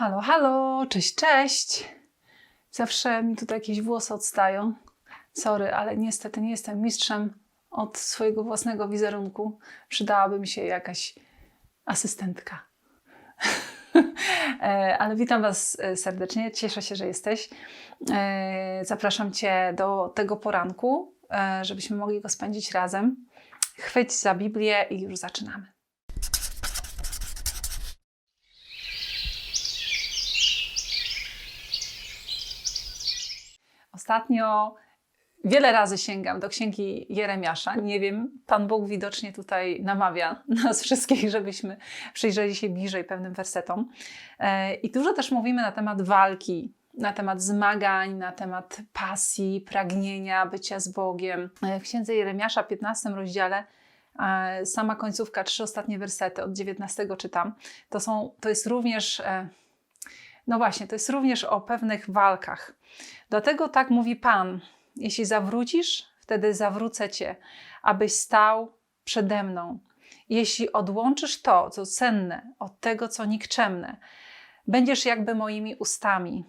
Halo, halo, cześć, cześć. Zawsze mi tutaj jakieś włosy odstają. Sorry, ale niestety nie jestem mistrzem od swojego własnego wizerunku. Przydałaby mi się jakaś asystentka. E, ale witam Was e, serdecznie, cieszę się, że jesteś. E, Zapraszam Cię do tego poranku, żebyśmy mogli go spędzić razem. Chwyć za Biblię i już zaczynamy. Ostatnio wiele razy sięgam do księgi Jeremiasza. Nie wiem, Pan Bóg widocznie tutaj namawia nas wszystkich, żebyśmy przyjrzeli się bliżej pewnym wersetom. E, I dużo też mówimy na temat walki, na temat zmagań, na temat pasji, pragnienia bycia z Bogiem. E, W księdze Jeremiasza, 15 rozdziale, e, sama końcówka, trzy ostatnie wersety, od 19 czytam. To, są, to jest również, no właśnie, to jest również o pewnych walkach. Dlatego tak mówi Pan: Jeśli zawrócisz, wtedy zawrócę cię, abyś stał przede mną. Jeśli odłączysz to, co cenne, od tego, co nikczemne, będziesz jakby moimi ustami.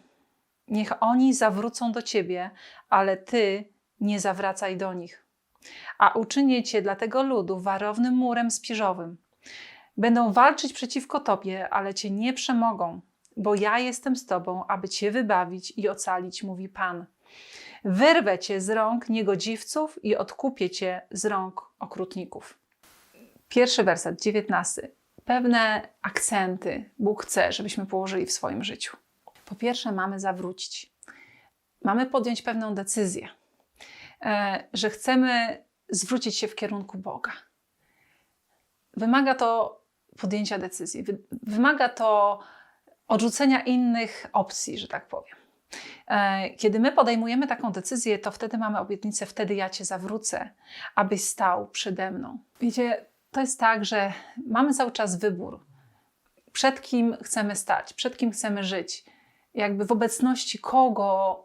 Niech oni zawrócą do ciebie, ale ty nie zawracaj do nich. A uczynię cię dla tego ludu warownym murem spiżowym. Będą walczyć przeciwko tobie, ale cię nie przemogą, bo ja jestem z tobą, aby cię wybawić i ocalić, mówi Pan. Wyrwę cię z rąk niegodziwców i odkupię cię z rąk okrutników. Pierwszy werset, dziewiętnasty. Pewne akcenty Bóg chce, żebyśmy położyli w swoim życiu. Po pierwsze, mamy zawrócić. Mamy podjąć pewną decyzję, e, że chcemy zwrócić się w kierunku Boga. Wymaga to podjęcia decyzji, wy- wymaga to odrzucenia innych opcji, że tak powiem. E, Kiedy my podejmujemy taką decyzję, to wtedy mamy obietnicę, wtedy ja Cię zawrócę, abyś stał przede mną. Wiecie, to jest tak, że mamy cały czas wybór, przed kim chcemy stać, przed kim chcemy żyć, jakby w obecności kogo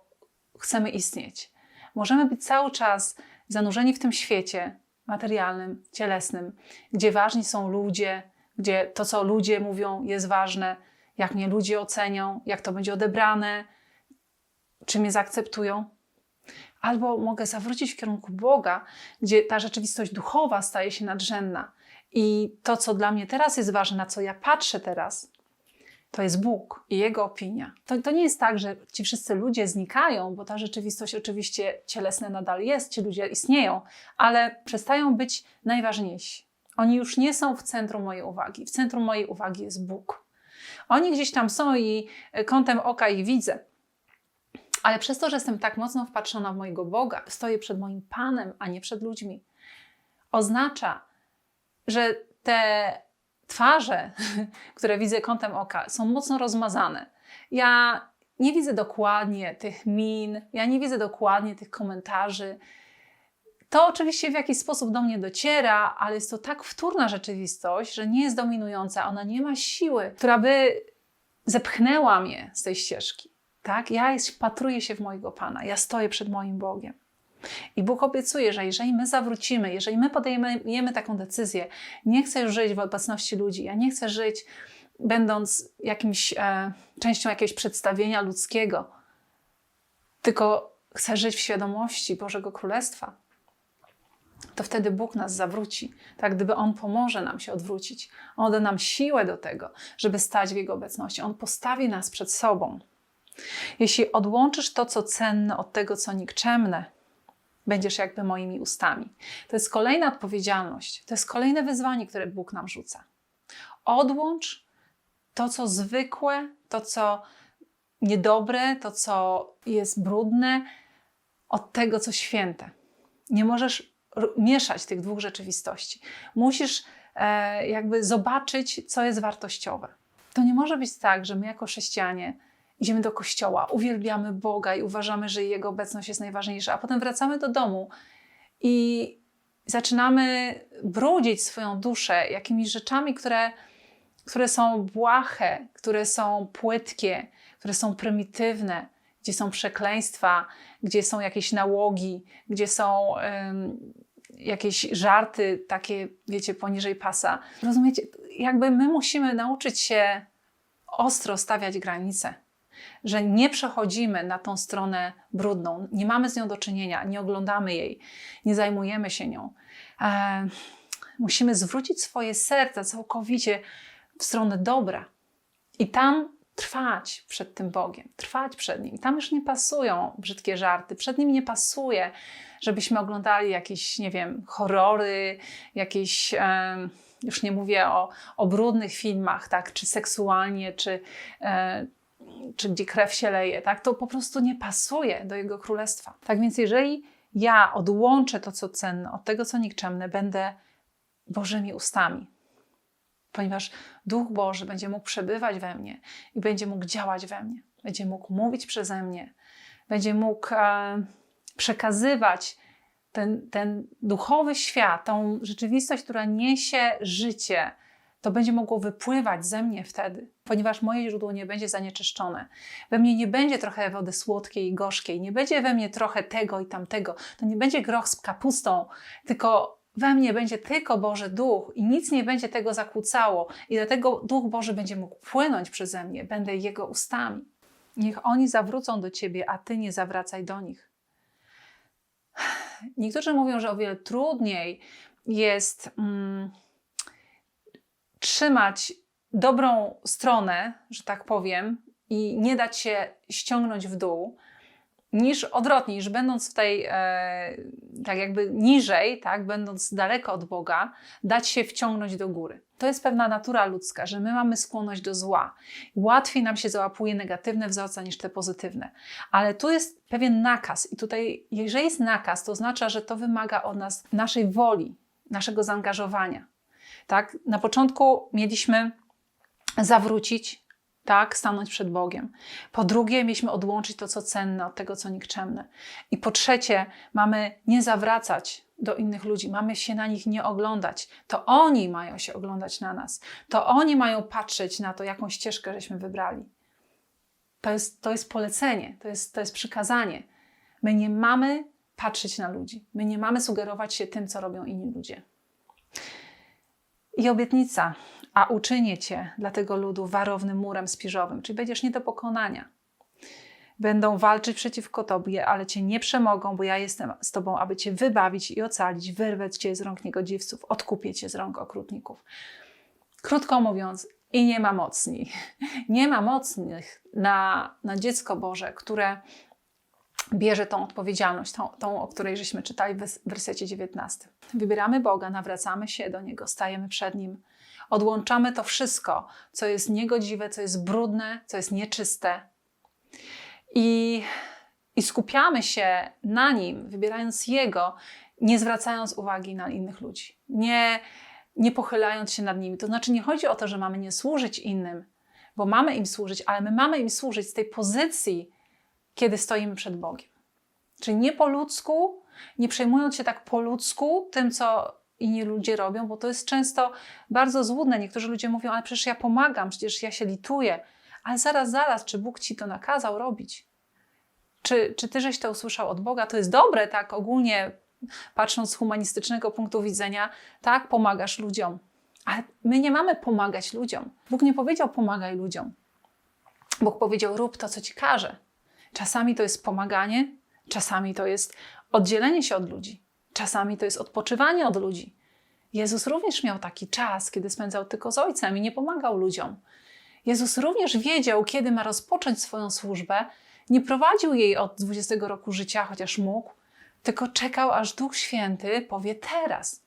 chcemy istnieć. Możemy być cały czas zanurzeni w tym świecie materialnym, cielesnym, gdzie ważni są ludzie, gdzie to, co ludzie mówią, jest ważne, jak mnie ludzie ocenią, jak to będzie odebrane, czy mnie zaakceptują. Albo mogę zawrócić w kierunku Boga, gdzie ta rzeczywistość duchowa staje się nadrzędna. I to, co dla mnie teraz jest ważne, na co ja patrzę teraz, to jest Bóg i Jego opinia. To, to nie jest tak, że ci wszyscy ludzie znikają, bo ta rzeczywistość oczywiście cielesna nadal jest, ci ludzie istnieją, ale przestają być najważniejsi. Oni już nie są w centrum mojej uwagi. W centrum mojej uwagi jest Bóg. Oni gdzieś tam są i e, kątem oka ich widzę. Ale przez to, że jestem tak mocno wpatrzona w mojego Boga, stoję przed moim Panem, a nie przed ludźmi, oznacza, że te twarze, które widzę kątem oka, są mocno rozmazane. Ja nie widzę dokładnie tych min, ja nie widzę dokładnie tych komentarzy. To oczywiście w jakiś sposób do mnie dociera, ale jest to tak wtórna rzeczywistość, że nie jest dominująca, ona nie ma siły, która by zepchnęła mnie z tej ścieżki. Tak? Ja jest, patruję się w mojego Pana, ja stoję przed moim Bogiem. I Bóg obiecuje, że jeżeli my zawrócimy, jeżeli my podejmujemy taką decyzję, nie chcę żyć w obecności ludzi, ja nie chcę żyć będąc jakimś, e, częścią jakiegoś przedstawienia ludzkiego, tylko chcę żyć w świadomości Bożego Królestwa, to wtedy Bóg nas zawróci, tak gdyby On pomoże nam się odwrócić. On da nam siłę do tego, żeby stać w Jego obecności. On postawi nas przed sobą. Jeśli odłączysz to, co cenne, od tego, co nikczemne, będziesz jakby moimi ustami. To jest kolejna odpowiedzialność, to jest kolejne wyzwanie, które Bóg nam rzuca. Odłącz to, co zwykłe, to, co niedobre, to, co jest brudne, od tego, co święte. Nie możesz mieszać tych dwóch rzeczywistości. Musisz e, jakby zobaczyć, co jest wartościowe. To nie może być tak, że my jako chrześcijanie idziemy do kościoła, uwielbiamy Boga i uważamy, że Jego obecność jest najważniejsza, a potem wracamy do domu i zaczynamy brudzić swoją duszę jakimiś rzeczami, które, które są błahe, które są płytkie, które są prymitywne, gdzie są przekleństwa, gdzie są jakieś nałogi, gdzie są jakieś żarty takie, wiecie, poniżej pasa. Rozumiecie? Jakby my musimy nauczyć się ostro stawiać granice, że nie przechodzimy na tą stronę brudną, nie mamy z nią do czynienia, nie oglądamy jej, nie zajmujemy się nią. E, musimy zwrócić swoje serce całkowicie w stronę dobra i tam trwać przed tym Bogiem, trwać przed Nim. Tam już nie pasują brzydkie żarty, przed Nim nie pasuje, żebyśmy oglądali jakieś, nie wiem, horrory, jakieś, e, już nie mówię o, o brudnych filmach, tak, czy seksualnie, czy, e, czy gdzie krew się leje, tak, to po prostu nie pasuje do Jego Królestwa. Tak więc jeżeli ja odłączę to, co cenne, od tego, co nikczemne, będę Bożymi ustami, ponieważ Duch Boży będzie mógł przebywać we mnie i będzie mógł działać we mnie, będzie mógł mówić przeze mnie, będzie mógł e, przekazywać ten, ten duchowy świat, tą rzeczywistość, która niesie życie, to będzie mogło wypływać ze mnie wtedy, ponieważ moje źródło nie będzie zanieczyszczone. We mnie nie będzie trochę wody słodkiej i gorzkiej, nie będzie we mnie trochę tego i tamtego. To nie będzie groch z kapustą, tylko we mnie będzie tylko Boży Duch i nic nie będzie tego zakłócało, i dlatego Duch Boży będzie mógł płynąć przeze mnie, będę Jego ustami. Niech oni zawrócą do Ciebie, a Ty nie zawracaj do nich. Niektórzy mówią, że o wiele trudniej jest mm, trzymać dobrą stronę, że tak powiem, i nie dać się ściągnąć w dół, niż odwrotnie, niż będąc w tej, e, tak jakby niżej, tak, będąc daleko od Boga, dać się wciągnąć do góry. To jest pewna natura ludzka, że my mamy skłonność do zła. Łatwiej nam się załapuje negatywne wzorce niż te pozytywne. Ale tu jest pewien nakaz, i tutaj, jeżeli jest nakaz, to oznacza, że to wymaga od nas naszej woli, naszego zaangażowania. Tak? Na początku mieliśmy zawrócić, tak, stanąć przed Bogiem. Po drugie, mieliśmy odłączyć to, co cenne, od tego, co nikczemne. I po trzecie, mamy nie zawracać do innych ludzi, mamy się na nich nie oglądać. To oni mają się oglądać na nas. To oni mają patrzeć na to, jaką ścieżkę żeśmy wybrali. To jest, to jest polecenie, to jest, to jest przykazanie. My nie mamy patrzeć na ludzi. My nie mamy sugerować się tym, co robią inni ludzie. I obietnica, a uczynię cię dla tego ludu warownym murem spiżowym, czyli będziesz nie do pokonania. Będą walczyć przeciwko tobie, ale cię nie przemogą, bo ja jestem z tobą, aby cię wybawić i ocalić, wyrwać cię z rąk niegodziwców, odkupię cię z rąk okrutników. Krótko mówiąc, i nie ma mocni. Nie ma mocnych na, na dziecko Boże, które bierze tą odpowiedzialność, tą, tą, o której żeśmy czytali w wersecie 19. Wybieramy Boga, nawracamy się do Niego, stajemy przed Nim, odłączamy to wszystko, co jest niegodziwe, co jest brudne, co jest nieczyste i, i skupiamy się na Nim, wybierając Jego, nie zwracając uwagi na innych ludzi, nie, nie pochylając się nad nimi. To znaczy nie chodzi o to, że mamy nie służyć innym, bo mamy im służyć, ale my mamy im służyć z tej pozycji, kiedy stoimy przed Bogiem. Czyli nie po ludzku, nie przejmując się tak po ludzku tym, co inni ludzie robią, bo to jest często bardzo złudne. Niektórzy ludzie mówią, ale przecież ja pomagam, przecież ja się lituję. Ale zaraz, zaraz, czy Bóg ci to nakazał robić? Czy, czy ty żeś to usłyszał od Boga? To jest dobre, tak ogólnie patrząc z humanistycznego punktu widzenia, tak, pomagasz ludziom. Ale my nie mamy pomagać ludziom. Bóg nie powiedział pomagaj ludziom. Bóg powiedział rób to, co ci każe. Czasami to jest pomaganie, czasami to jest oddzielenie się od ludzi, czasami to jest odpoczywanie od ludzi. Jezus również miał taki czas, kiedy spędzał tylko z Ojcem i nie pomagał ludziom. Jezus również wiedział, kiedy ma rozpocząć swoją służbę. Nie prowadził jej od 20 roku życia, chociaż mógł, tylko czekał, aż Duch Święty powie teraz.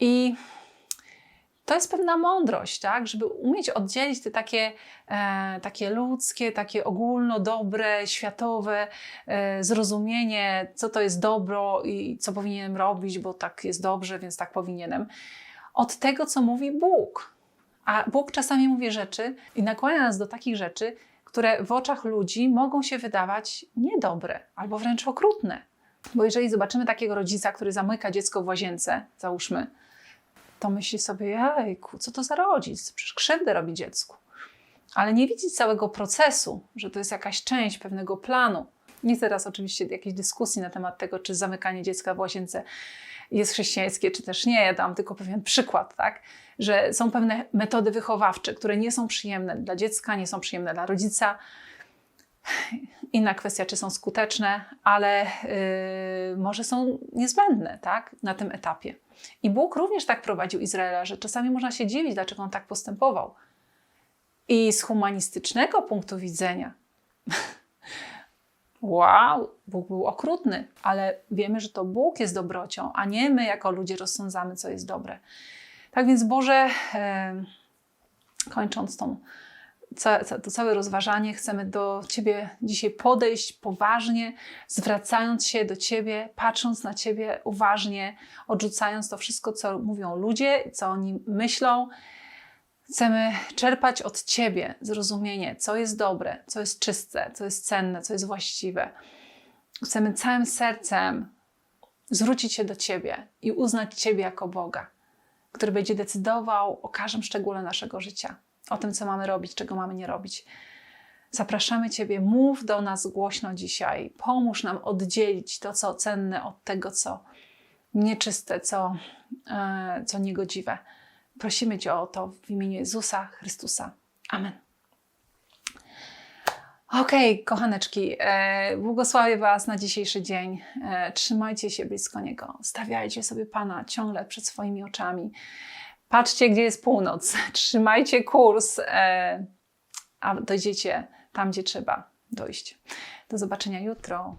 I to jest pewna mądrość, tak? żeby umieć oddzielić te takie, e, takie ludzkie, takie ogólno dobre, światowe e, zrozumienie, co to jest dobro i co powinienem robić, bo tak jest dobrze, więc tak powinienem, od tego, co mówi Bóg. A Bóg czasami mówi rzeczy i nakłania nas do takich rzeczy, które w oczach ludzi mogą się wydawać niedobre albo wręcz okrutne. Bo jeżeli zobaczymy takiego rodzica, który zamyka dziecko w łazience, załóżmy, to myśli sobie, jajku, co to za rodzic? Przecież krzywdę robi dziecku. Ale nie widzi całego procesu, że to jest jakaś część pewnego planu. Nie teraz oczywiście jakiejś dyskusji na temat tego, czy zamykanie dziecka w łazience jest chrześcijańskie, czy też nie. Ja dam tylko pewien przykład, tak? Że są pewne metody wychowawcze, które nie są przyjemne dla dziecka, nie są przyjemne dla rodzica. Inna kwestia, czy są skuteczne, ale yy, może są niezbędne tak? na tym etapie. I Bóg również tak prowadził Izraela, że czasami można się dziwić, dlaczego on tak postępował. I z humanistycznego punktu widzenia, wow, Bóg był okrutny, ale wiemy, że to Bóg jest dobrocią, a nie my jako ludzie rozsądzamy, co jest dobre. Tak więc Boże, e, kończąc tą, to całe rozważanie, chcemy do Ciebie dzisiaj podejść poważnie, zwracając się do Ciebie, patrząc na Ciebie uważnie, odrzucając to wszystko, co mówią ludzie, co oni myślą. Chcemy czerpać od Ciebie zrozumienie, co jest dobre, co jest czyste, co jest cenne, co jest właściwe. Chcemy całym sercem zwrócić się do Ciebie i uznać Ciebie jako Boga, który będzie decydował o każdym szczególe naszego życia, o tym, co mamy robić, czego mamy nie robić. Zapraszamy Ciebie, mów do nas głośno dzisiaj, pomóż nam oddzielić to, co cenne, od tego, co nieczyste, co, e, co niegodziwe. Prosimy Cię o to w imieniu Jezusa Chrystusa. Amen. Okej, okay, kochaneczki, e, błogosławię Was na dzisiejszy dzień. E, trzymajcie się blisko Niego. Stawiajcie sobie Pana ciągle przed swoimi oczami. Patrzcie, gdzie jest północ. Trzymajcie kurs, e, a dojdziecie tam, gdzie trzeba dojść. Do zobaczenia jutro.